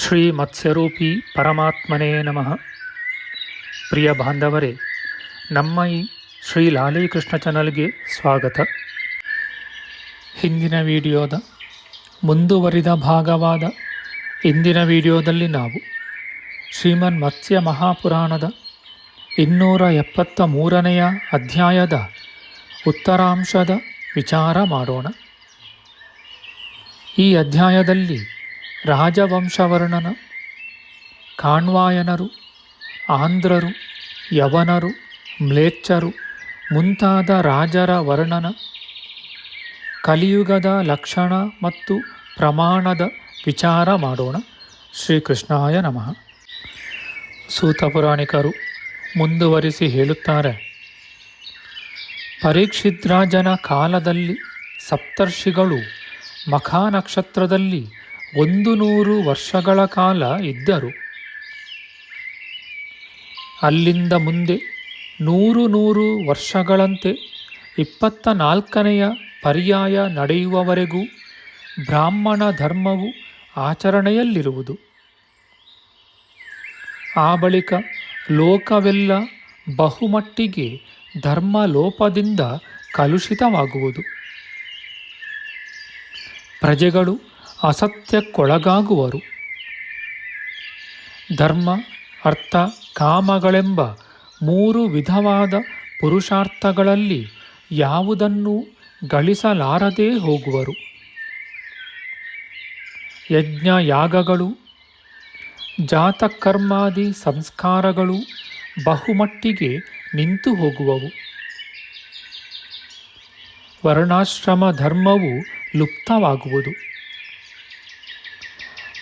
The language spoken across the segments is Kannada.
ಶ್ರೀ ಮತ್ಸ್ಯರೂಪಿ ಪರಮಾತ್ಮನೇ ನಮಃ. ಪ್ರಿಯ ಬಾಂಧವರೇ, ನಮ್ಮ ಈ ಶ್ರೀ ಲಾಲೀಕೃಷ್ಣ ಚಾನಲ್ಗೆ ಸ್ವಾಗತ. ಹಿಂದಿನ ವಿಡಿಯೋದ ಮುಂದುವರಿದ ಭಾಗವಾದ ಇಂದಿನ ವಿಡಿಯೋದಲ್ಲಿ ನಾವು ಶ್ರೀಮನ್ ಮತ್ಸ್ಯ ಮಹಾಪುರಾಣದ ಇನ್ನೂರ ಎಪ್ಪತ್ತ ಮೂರನೆಯ ಅಧ್ಯಾಯದ ಉತ್ತರಾಂಶದ ವಿಚಾರ ಮಾಡೋಣ. ಈ ಅಧ್ಯಾಯದಲ್ಲಿ ರಾಜವಂಶವರ್ಣನ, ಕಾಣ್ವಾಯನರು, ಆಂಧ್ರರು, ಯವನರು, ಮ್ಲೇಚ್ಛರು, ಮುಂತಾದ ರಾಜರ ವರ್ಣನ, ಕಲಿಯುಗದ ಲಕ್ಷಣ ಮತ್ತು ಪ್ರಮಾಣದ ವಿಚಾರ ಮಾಡೋಣ. ಶ್ರೀಕೃಷ್ಣಾಯ ನಮಃ. ಸೂತ ಪುರಾಣಿಕರು ಮುಂದುವರಿಸಿ ಹೇಳುತ್ತಾರೆ, ಪರೀಕ್ಷಿದ್ರಾಜನ ಕಾಲದಲ್ಲಿ ಸಪ್ತರ್ಷಿಗಳು ಮಖಾ ನಕ್ಷತ್ರದಲ್ಲಿ ಒಂದು ನೂರು ವರ್ಷಗಳ ಕಾಲ ಇದ್ದರು. ಅಲ್ಲಿಂದ ಮುಂದೆ ನೂರು ನೂರು ವರ್ಷಗಳಂತೆ ಇಪ್ಪತ್ತ ನಾಲ್ಕನೆಯ ಪರ್ಯಾಯ ನಡೆಯುವವರೆಗೂ ಬ್ರಾಹ್ಮಣ ಧರ್ಮವು ಆಚರಣೆಯಲ್ಲಿರುವುದು. ಆ ಬಳಿಕ ಲೋಕವೆಲ್ಲ ಬಹುಮಟ್ಟಿಗೆ ಧರ್ಮ ಲೋಪದಿಂದ ಕಲುಷಿತವಾಗುವುದು. ಪ್ರಜೆಗಳು ಅಸತ್ಯಕ್ಕೊಳಗಾಗುವರು. ಧರ್ಮ, ಅರ್ಥ, ಕಾಮಗಳೆಂಬ ಮೂರು ವಿಧವಾದ ಪುರುಷಾರ್ಥಗಳಲ್ಲಿ ಯಾವುದನ್ನು ಗಳಿಸಲಾರದೇ ಹೋಗುವರು. ಯಜ್ಞ ಯಾಗಗಳು ಜಾತಕರ್ಮಾದಿ ಸಂಸ್ಕಾರಗಳು ಬಹುಮಟ್ಟಿಗೆ ನಿಂತು ಹೋಗುವವು. ವರ್ಣಾಶ್ರಮ ಧರ್ಮವು ಲುಪ್ತವಾಗುವುದು.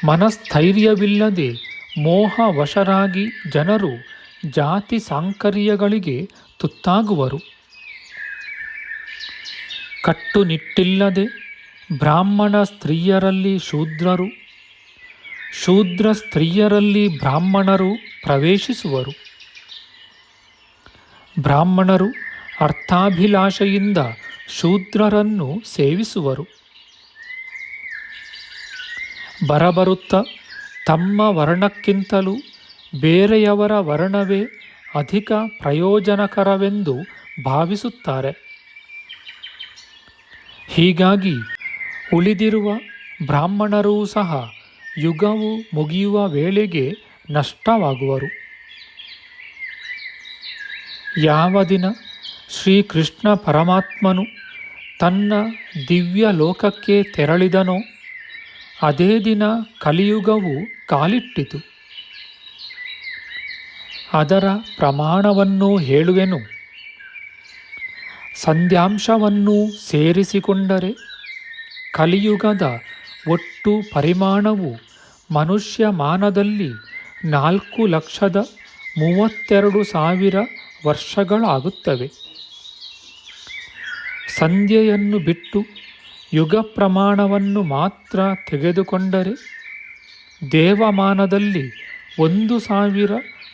ಮನಸ್ಥೈರ್ಯವಿಲ್ಲದೆ ಮೋಹವಶರಾಗಿ ಜನರು ಜಾತಿ ಸಾಂಕರ್ಯಗಳಿಗೆ ತುತ್ತಾಗುವರು. ಕಟ್ಟುನಿಟ್ಟಿಲ್ಲದೆ ಬ್ರಾಹ್ಮಣ ಸ್ತ್ರೀಯರಲ್ಲಿ ಶೂದ್ರರು, ಶೂದ್ರ ಸ್ತ್ರೀಯರಲ್ಲಿ ಬ್ರಾಹ್ಮಣರು ಪ್ರವೇಶಿಸುವರು. ಬ್ರಾಹ್ಮಣರು ಅರ್ಥಾಭಿಲಾಷೆಯಿಂದ ಶೂದ್ರರನ್ನು ಸೇವಿಸುವರು. ಬರಬರುತ್ತ? ತಮ್ಮ ವರ್ಣಕ್ಕಿಂತಲೂ ಬೇರೆಯವರ ವರ್ಣವೇ ಅಧಿಕ ಪ್ರಯೋಜನಕರವೆಂದು ಭಾವಿಸುತ್ತಾರೆ. ಹೀಗಾಗಿ ಉಳಿದಿರುವ ಬ್ರಾಹ್ಮಣರೂ ಸಹ ಯುಗವು ಮುಗಿಯುವ ವೇಳೆಗೆ ನಷ್ಟವಾಗುವರು. ಯಾವ ದಿನ ಶ್ರೀಕೃಷ್ಣ ಪರಮಾತ್ಮನು ತನ್ನ ದಿವ್ಯ ಲೋಕಕ್ಕೆ ತೆರಳಿದನೋ ಅದೇ ದಿನ ಕಲಿಯುಗವು ಕಾಲಿಟ್ಟಿತು. ಅದರ ಪ್ರಮಾಣವನ್ನು ಹೇಳುವೆನು. ಸಂಧ್ಯಾಂಶವನ್ನು ಸೇರಿಸಿಕೊಂಡರೆ ಕಲಿಯುಗದ ಒಟ್ಟು ಪರಿಮಾಣವು ಮನುಷ್ಯ ಮಾನದಲ್ಲಿ ನಾಲ್ಕು ಲಕ್ಷದ ಮೂವತ್ತೆರಡು ಸಾವಿರ ವರ್ಷಗಳಾಗುತ್ತವೆ. ಸಂಧ್ಯೆಯನ್ನು ಬಿಟ್ಟು ಯುಗ ಪ್ರಮಾಣವನ್ನು ಮಾತ್ರ ತೆಗೆದುಕೊಂಡರೆ ದೇವಮಾನದಲ್ಲಿ ಒಂದು ಸಾವಿರ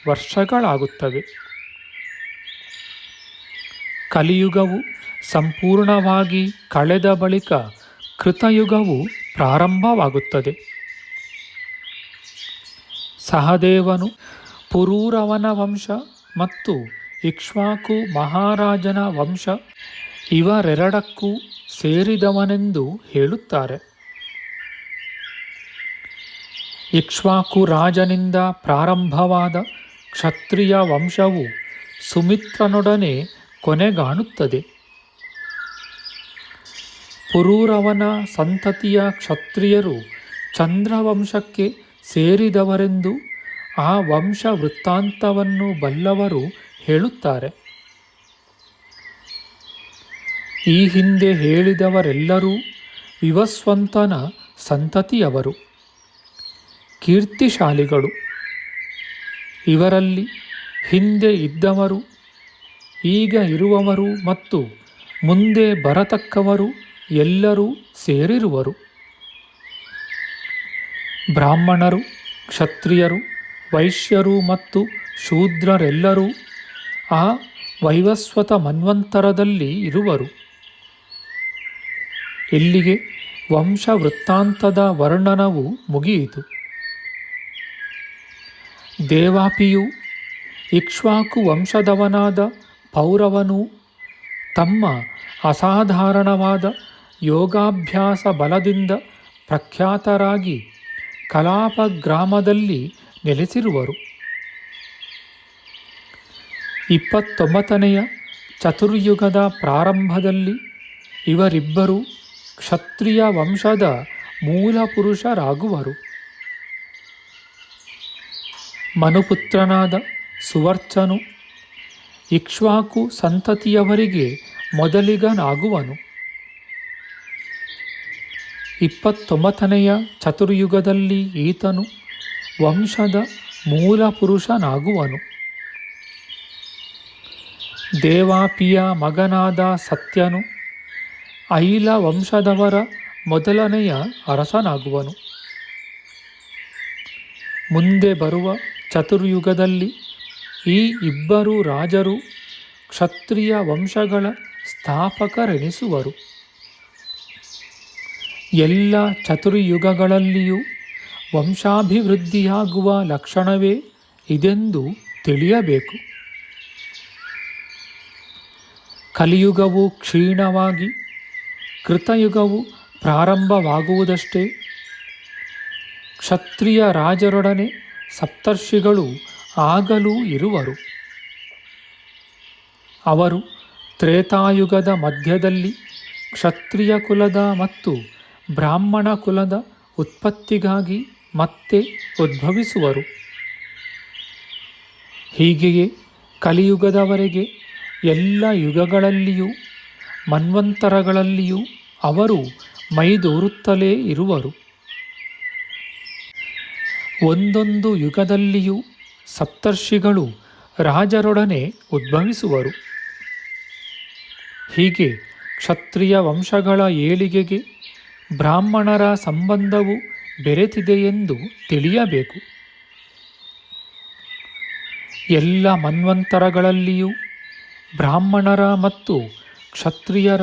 ವರ್ಷಗಳಾಗುತ್ತವೆ. ಕಲಿಯುಗವು ಸಂಪೂರ್ಣವಾಗಿ ಕಳೆದ ಬಳಿಕ ಕೃತಯುಗವು ಪ್ರಾರಂಭವಾಗುತ್ತದೆ. ಸಹದೇವನು ಪುರೂರವನ ವಂಶ ಮತ್ತು ಇಕ್ಷ್ವಾಕು ಮಹಾರಾಜನ ವಂಶ ಇವರೆರಡಕ್ಕೂ ಸೇರಿದವನೆಂದು ಹೇಳುತ್ತಾರೆ. ಇಕ್ಷ್ವಾಕು ರಾಜನಿಂದ ಪ್ರಾರಂಭವಾದ ಕ್ಷತ್ರಿಯ ವಂಶವು ಸುಮಿತ್ರನೊಡನೆ ಕೊನೆಗಾಣುತ್ತದೆ. ಪುರೂರವನ ಸಂತತಿಯ ಕ್ಷತ್ರಿಯರು ಚಂದ್ರವಂಶಕ್ಕೆ ಸೇರಿದವರೆಂದು ಆ ವಂಶ ವೃತ್ತಾಂತವನ್ನು ಬಲ್ಲವರು ಹೇಳುತ್ತಾರೆ. ಈ ಹಿಂದೆ ಹೇಳಿದವರೆಲ್ಲರೂ ವಿವಸ್ವಂತನ ಸಂತತಿಯವರು, ಕೀರ್ತಿಶಾಲಿಗಳು. ಇವರಲ್ಲಿ ಹಿಂದೆ ಇದ್ದವರು, ಈಗ ಇರುವವರು ಮತ್ತು ಮುಂದೆ ಬರತಕ್ಕವರು ಎಲ್ಲರೂ ಸೇರಿರುವರು. ಬ್ರಾಹ್ಮಣರು, ಕ್ಷತ್ರಿಯರು, ವೈಶ್ಯರು ಮತ್ತು ಶೂದ್ರರೆಲ್ಲರೂ ಆ ವೈವಸ್ವತ ಮನ್ವಂತರದಲ್ಲಿ ಇರುವರು. ಇಲ್ಲಿಗೆ ವಂಶ ವೃತ್ತಾಂತದ ವರ್ಣನವು ಮುಗಿಯಿತು. ದೇವಾಪಿಯು ಇಕ್ಷ್ವಾಕು ವಂಶದವನಾದ ಪೌರವನು ತಮ್ಮ ಅಸಾಧಾರಣವಾದ ಯೋಗಾಭ್ಯಾಸ ಬಲದಿಂದ ಪ್ರಖ್ಯಾತರಾಗಿ ಕಲಾಪ ಗ್ರಾಮದಲ್ಲಿ ನೆಲೆಸಿರುವರು. ಇಪ್ಪತ್ತೊಂಬತ್ತನೆಯ ಚತುರ್ಯುಗದ ಪ್ರಾರಂಭದಲ್ಲಿ ಇವರಿಬ್ಬರು ಕ್ಷತ್ರಿಯ ವಂಶದ ಮೂಲ ಪುರುಷರಾಗುವರು ಮನುಪುತ್ರನಾದ ಸುವರ್ಚನು, ಇಕ್ಷ್ವಾಕು ಸಂತತಿಯವರಿಗೆ ಮೊದಲಿಗನಾಗುವನು ಇಪ್ಪತ್ತೊಂಬತ್ತನೆಯ ಚತುರ್ಯುಗದಲ್ಲಿ ಈತನು ವಂಶದ ಮೂಲ ಪುರುಷನಾಗುವನು ದೇವಾಪಿಯ ಮಗನಾದ ಸತ್ಯನು ಐಲ ವಂಶದವರ ಮೊದಲನೆಯ ಅರಸನಾಗುವನು. ಮುಂದೆ ಬರುವ ಚತುರ್ಯುಗದಲ್ಲಿ ಈ ಇಬ್ಬರು ರಾಜರು ಕ್ಷತ್ರಿಯ ವಂಶಗಳ ಸ್ಥಾಪಕರೆನಿಸುವರು. ಎಲ್ಲ ಚತುರ್ಯುಗಗಳಲ್ಲಿಯೂ ವಂಶಾಭಿವೃದ್ಧಿಯಾಗುವ ಲಕ್ಷಣವೇ ಇದೆಂದು ತಿಳಿಯಬೇಕು. ಕಲಿಯುಗವು ಕ್ಷೀಣವಾಗಿ ಕೃತಯುಗವು ಪ್ರಾರಂಭವಾಗುವುದಷ್ಟೇ. ಕ್ಷತ್ರಿಯ ರಾಜರೊಡನೆ ಸಪ್ತರ್ಷಿಗಳು ಆಗಲೂ ಇರುವರು. ಅವರು ತ್ರೇತಾಯುಗದ ಮಧ್ಯದಲ್ಲಿ ಕ್ಷತ್ರಿಯ ಕುಲದ ಮತ್ತು ಬ್ರಾಹ್ಮಣ ಕುಲದ ಉತ್ಪತ್ತಿಗಾಗಿ ಮತ್ತೆ ಉದ್ಭವಿಸುವರು. ಹೀಗೆಯೇ ಕಲಿಯುಗದವರೆಗೆ ಎಲ್ಲ ಯುಗಗಳಲ್ಲಿಯೂ ಮನ್ವಂತರಗಳಲ್ಲಿಯೂ ಅವರು ಮೈದೂರುತ್ತಲೇ ಇರುವರು. ಒಂದೊಂದು ಯುಗದಲ್ಲಿಯೂ ಸಪ್ತರ್ಷಿಗಳು ರಾಜರೊಡನೆ ಉದ್ಭವಿಸುವರು. ಹೀಗೆ ಕ್ಷತ್ರಿಯ ವಂಶಗಳ ಏಳಿಗೆಗೆ ಬ್ರಾಹ್ಮಣರ ಸಂಬಂಧವು ಬೆರೆತಿದೆಯೆಂದು ತಿಳಿಯಬೇಕು. ಎಲ್ಲ ಮನ್ವಂತರಗಳಲ್ಲಿಯೂ ಬ್ರಾಹ್ಮಣರ ಮತ್ತು ಕ್ಷತ್ರಿಯರ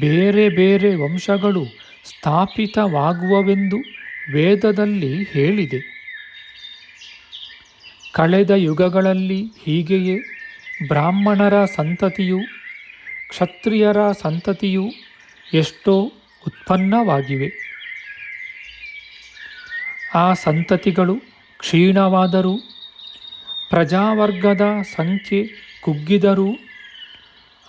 ಬೇರೆ ಬೇರೆ ವಂಶಗಳು ಸ್ಥಾಪಿತವಾಗುವವೆಂದು ವೇದದಲ್ಲಿ ಹೇಳಿದೆ. ಕಳೆದ ಯುಗಗಳಲ್ಲಿ ಹೀಗೆಯೇ ಬ್ರಾಹ್ಮಣರ ಸಂತತಿಯು ಕ್ಷತ್ರಿಯರ ಸಂತತಿಯು ಎಷ್ಟೋ ಉತ್ಪನ್ನವಾಗಿವೆ. ಆ ಸಂತತಿಗಳು ಕ್ಷೀಣವಾದರೂ ಪ್ರಜಾವರ್ಗದ ಸಂಖ್ಯೆ ಕುಗ್ಗಿದರೂ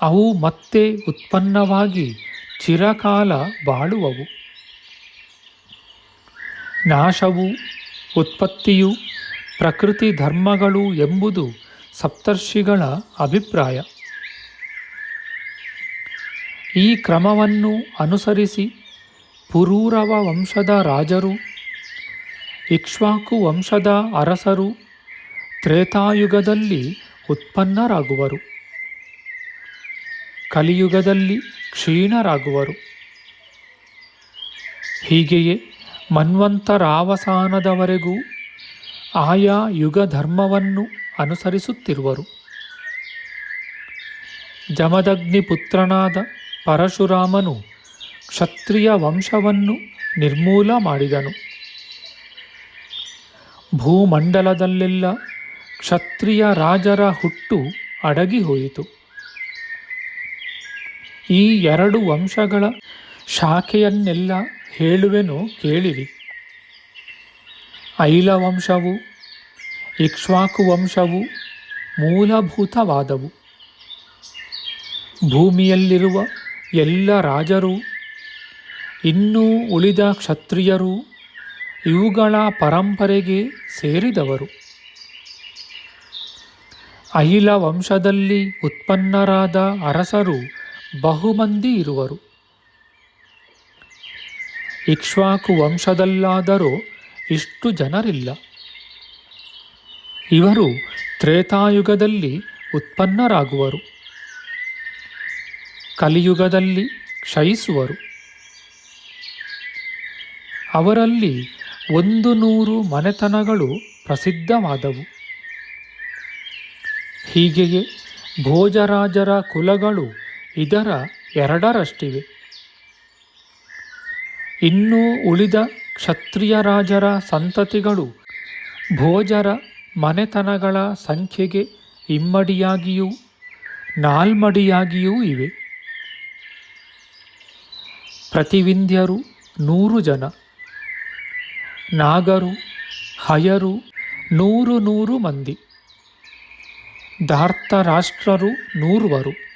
ಅವು ಮತ್ತೆ ಉತ್ಪನ್ನವಾಗಿ ಚಿರಕಾಲ ಬಾಳುವವು. ನಾಶವು, ಉತ್ಪತ್ತಿಯು, ಪ್ರಕೃತಿ ಧರ್ಮಗಳು ಎಂಬುದು ಸಪ್ತರ್ಷಿಗಳ ಅಭಿಪ್ರಾಯ. ಈ ಕ್ರಮವನ್ನು ಅನುಸರಿಸಿ ಪುರೂರವ ವಂಶದ ರಾಜರು, ಇಕ್ಷ್ವಾಕು ವಂಶದ ಅರಸರು, ತ್ರೇತಾಯುಗದಲ್ಲಿ ಉತ್ಪನ್ನರಾಗುವರು. ಕಲಿಯುಗದಲ್ಲಿ ಕ್ಷೀಣರಾಗುವರು. ಹೀಗೆಯೇ ಮನ್ವಂತರಾವಸಾನದವರೆಗೂ ಆಯಾ ಯುಗ ಧರ್ಮವನ್ನು ಅನುಸರಿಸುತ್ತಿರುವರು. ಜಮದಗ್ನಿ ಪುತ್ರನಾದ ಪರಶುರಾಮನು ಕ್ಷತ್ರಿಯ ವಂಶವನ್ನು ನಿರ್ಮೂಲ ಮಾಡಿದನು. ಭೂಮಂಡಲದಲ್ಲೆಲ್ಲ ಕ್ಷತ್ರಿಯ ರಾಜರ ಹುಟ್ಟು ಅಡಗಿ ಹೋಯಿತು ಈ ಎರಡು ವಂಶಗಳ ಶಾಖೆಯನ್ನೆಲ್ಲ ಹೇಳುವೆನು ಕೇಳಿರಿ. ಐಲ ವಂಶವು, ಇಕ್ಷ್ವಾಕು ವಂಶವು ಮೂಲಭೂತವಾದವು. ಭೂಮಿಯಲ್ಲಿರುವ ಎಲ್ಲ ರಾಜರು, ಇನ್ನೂ ಉಳಿದ ಕ್ಷತ್ರಿಯರು, ಇವುಗಳ ಪರಂಪರೆಗೆ ಸೇರಿದವರು. ಅಹಿಲ ವಂಶದಲ್ಲಿ ಉತ್ಪನ್ನರಾದ ಅರಸರು ಬಹುಮಂದಿ ಇರುವರು. ಇಕ್ಷ್ವಾಕು ವಂಶದಲ್ಲಾದರೂ ಇಷ್ಟು ಜನರಿಲ್ಲ. ಇವರು ತ್ರೇತಾಯುಗದಲ್ಲಿ ಉತ್ಪನ್ನರಾಗುವರು. ಕಲಿಯುಗದಲ್ಲಿ ಕ್ಷಯಿಸುವರು. ಅವರಲ್ಲಿ ಒಂದು ನೂರು ಮನೆತನಗಳು ಪ್ರಸಿದ್ಧವಾದವು. ಹೀಗೆಯೇ ಭೋಜರಾಜರ ಕುಲಗಳು ಇದರ ಎರಡರಷ್ಟಿವೆ. ಇನ್ನೂ ಉಳಿದ ಕ್ಷತ್ರಿಯ ರಾಜರ ಸಂತತಿಗಳು ಭೋಜರ ಮನೆತನಗಳ ಸಂಖ್ಯೆಗೆ ಇಮ್ಮಡಿಯಾಗಿಯೂ ನಾಲ್ಮಡಿಯಾಗಿಯೂ ಇವೆ. ಪ್ರತಿವಿಂಧ್ಯರು ನೂರು ಜನ, ನಾಗರು, ಹಯರು ನೂರು ನೂರು ಮಂದಿ ದಾರ್ಥರಾಷ್ಟ್ರರು ನೂರುವರು.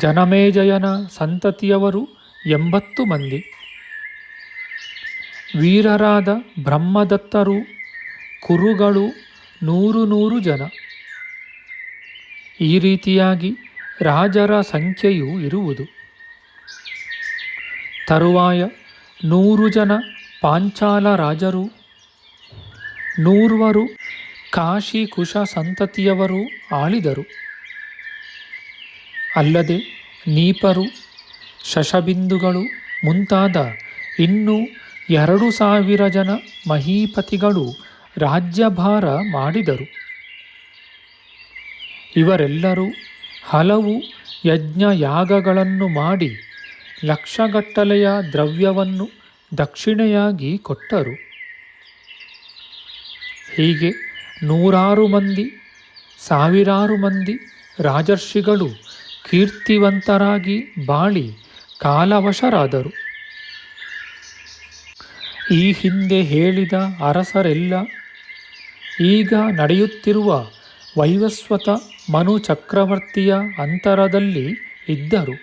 ಜನಮೇಜಯನ ಸಂತತಿಯವರು ಎಂಬತ್ತು ಮಂದಿ. ವೀರರಾದ ಬ್ರಹ್ಮದತ್ತರು, ಕುರುಗಳು ನೂರು ನೂರು ಜನ. ಈ ರೀತಿಯಾಗಿ ರಾಜರ ಸಂಖ್ಯೆಯು ಇರುವುದು. ತರುವಾಯ ನೂರು ಜನ ಪಾಂಚಾಲ ರಾಜರು, ನೂರ್ವರು ಕಾಶಿ ಕುಶ ಸಂತತಿಯವರು ಆಳಿದರು. ಅಲ್ಲದೆ ನೀಪರು, ಶಶಬಿಂದುಗಳು ಮುಂತಾದ ಇನ್ನೂ ಎರಡು ಸಾವಿರ ಜನ ಮಹೀಪತಿಗಳು ರಾಜ್ಯಭಾರ ಮಾಡಿದರು. ಇವರೆಲ್ಲರೂ ಹಲವು ಯಜ್ಞ ಯಾಗಗಳನ್ನು ಮಾಡಿ ಲಕ್ಷಗಟ್ಟಲೆಯ ದ್ರವ್ಯವನ್ನು ದಕ್ಷಿಣೆಯಾಗಿ ಕೊಟ್ಟರು. ಹೀಗೆ ನೂರಾರು ಮಂದಿ, ಸಾವಿರಾರು ಮಂದಿ ರಾಜರ್ಷಿಗಳು ಕೀರ್ತಿವಂತರಾಗಿ ಬಾಳಿ ಕಾಲವಶರಾದರು. ಈ ಹಿಂದೆ ಹೇಳಿದ ಅರಸರೆಲ್ಲ ಈಗ ನಡೆಯುತ್ತಿರುವ ವೈವಸ್ವತ ಮನು ಚಕ್ರವರ್ತಿಯ ಅಂತರದಲ್ಲಿ ಇದ್ದರು.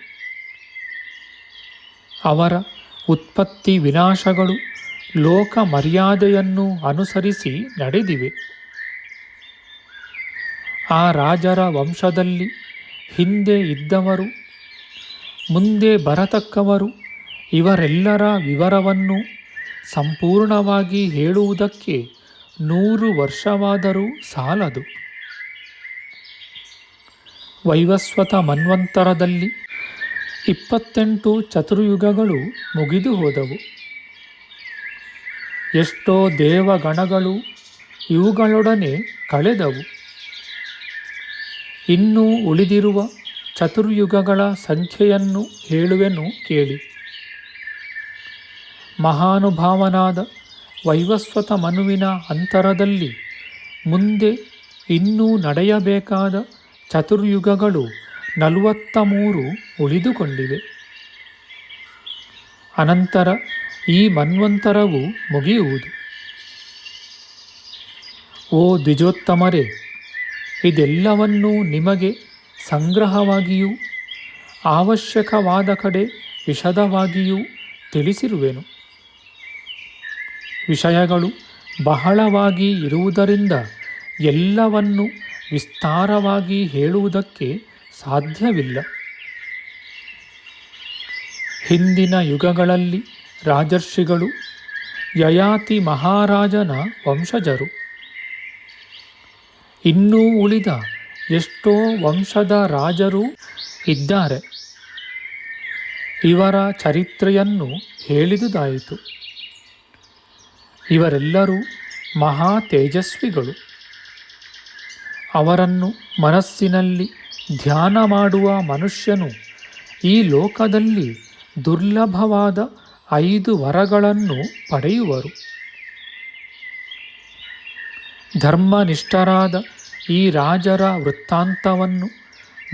ಅವರ ಉತ್ಪತ್ತಿ ವಿನಾಶಗಳು ಲೋಕ ಮರ್ಯಾದೆಯನ್ನು ಅನುಸರಿಸಿ ನಡೆದಿವೆ. ಆ ರಾಜರ ವಂಶದಲ್ಲಿ ಹಿಂದೆ ಇದ್ದವರು, ಮುಂದೆ ಬರತಕ್ಕವರು, ಇವರೆಲ್ಲರ ವಿವರವನ್ನು ಸಂಪೂರ್ಣವಾಗಿ ಹೇಳುವುದಕ್ಕೆ ನೂರು ವರ್ಷವಾದರೂ ಸಾಲದು. ವೈವಸ್ವತ ಮನ್ವಂತರದಲ್ಲಿ ಇಪ್ಪತ್ತೆಂಟು ಚತುರ್ಯುಗಗಳು ಮುಗಿದು ಹೋದವು. ಎಷ್ಟೋ ದೇವಗಣಗಳು ಇವುಗಳೊಡನೆ ಕಳೆದವು. ಇನ್ನೂ ಉಳಿದಿರುವ ಚತುರ್ಯುಗಗಳ ಸಂಖ್ಯೆಯನ್ನು ಹೇಳುವೆನು ಕೇಳಿ. ಮಹಾನುಭಾವನಾದ ವೈವಸ್ವತ ಮನುವಿನ ಅಂತರದಲ್ಲಿ ಮುಂದೆ ಇನ್ನೂ ನಡೆಯಬೇಕಾದ ಚತುರ್ಯುಗಗಳು ನಲವತ್ತ ಮೂರು ಉಳಿದುಕೊಂಡಿವೆ. ಅನಂತರ ಈ ಮನ್ವಂತರವು ಮುಗಿಯುವುದು. ಓ ದ್ವಿಜೋತ್ತಮರೇ ಇದೆಲ್ಲವನ್ನೂ ನಿಮಗೆ ಸಂಗ್ರಹವಾಗಿಯೂ ಅವಶ್ಯಕವಾದ ಕಡೆ ವಿಷದವಾಗಿಯೂ ತಿಳಿಸಿರುವೆನು. ವಿಷಯಗಳು ಬಹಳವಾಗಿ ಇರುವುದರಿಂದ ಎಲ್ಲವನ್ನು ವಿಸ್ತಾರವಾಗಿ ಹೇಳುವುದಕ್ಕೆ ಸಾಧ್ಯವಿಲ್ಲ. ಹಿಂದಿನ ಯುಗಗಳಲ್ಲಿ ರಾಜರ್ಷಿಗಳು ಯಯಾತಿ ಮಹಾರಾಜನ ವಂಶಜರು. ಇನ್ನೂ ಉಳಿದ ಎಷ್ಟೋ ವಂಶದ ರಾಜರು ಇದ್ದಾರೆ. ಇವರ ಚರಿತ್ರೆಯನ್ನು ಹೇಳಿದುದಾಯಿತು. ಇವರೆಲ್ಲರೂ ಮಹಾ ತೇಜಸ್ವಿಗಳು. ಅವರನ್ನು ಮನಸ್ಸಿನಲ್ಲಿ ಧ್ಯಾನ ಮಾಡುವ ಮನುಷ್ಯನು ಈ ಲೋಕದಲ್ಲಿ ದುರ್ಲಭವಾದ ಐದು ವರಗಳನ್ನು ಪಡೆಯುವರು. ಧರ್ಮನಿಷ್ಠರಾದ ಈ ರಾಜರ ವೃತ್ತಾಂತವನ್ನು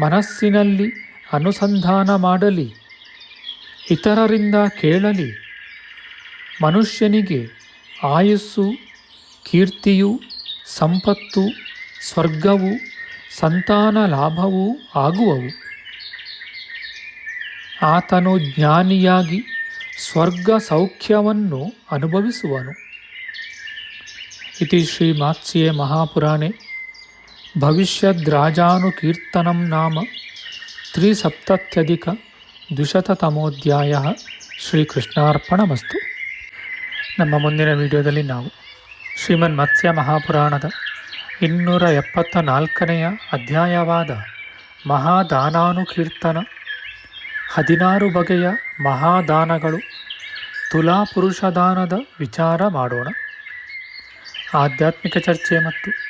ಮನಸ್ಸಿನಲ್ಲಿ ಅನುಸಂಧಾನ ಮಾಡಲಿ, ಇತರರಿಂದ ಕೇಳಲಿ. ಮನುಷ್ಯನಿಗೆ ಆಯುಸ್ಸು, ಕೀರ್ತಿಯು, ಸಂಪತ್ತು, ಸ್ವರ್ಗವು, ಸಂತಾನ ಲಾಭವೂ ಆಗುವವು. ಆತನು ಜ್ಞಾನಿಯಾಗಿ ಸ್ವರ್ಗ ಸೌಖ್ಯವನ್ನು ಅನುಭವಿಸುವನು. ಇತಿ ಶ್ರೀ ಮಾತ್ಸ್ಯೆ ಮಹಾಪುರಾಣೆ. ಭವಿಷ್ಯದ್ರಾಜಾನುಕೀರ್ತನಂ ನಾಮ ತ್ರಿಸಪ್ತತ್ಯಧಿಕ ಶ್ರೀಕೃಷ್ಣಾರ್ಪಣಮಸ್ತು. ನಮ್ಮ ಮುಂದಿನ ವಿಡಿಯೋದಲ್ಲಿ ನಾವು ಶ್ರೀಮನ್ ಮತ್ಸ್ಯ ಮಹಾಪುರಾಣದ ಇನ್ನೂರ ಎಪ್ಪತ್ತ ನಾಲ್ಕನೆಯ ಅಧ್ಯಾಯವಾದ ಮಹಾದಾನಾನುಕೀರ್ತನ, ಹದಿನಾರು ಬಗೆಯ ಮಹಾದಾನಗಳು, ತುಲಾಪುರುಷದಾನದ ವಿಚಾರ ಮಾಡೋಣ. ಆಧ್ಯಾತ್ಮಿಕ ಚರ್ಚೆ ಮತ್ತು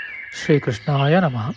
ಶ್ರೀಕೃಷ್ಣಾಯ ನಮಃ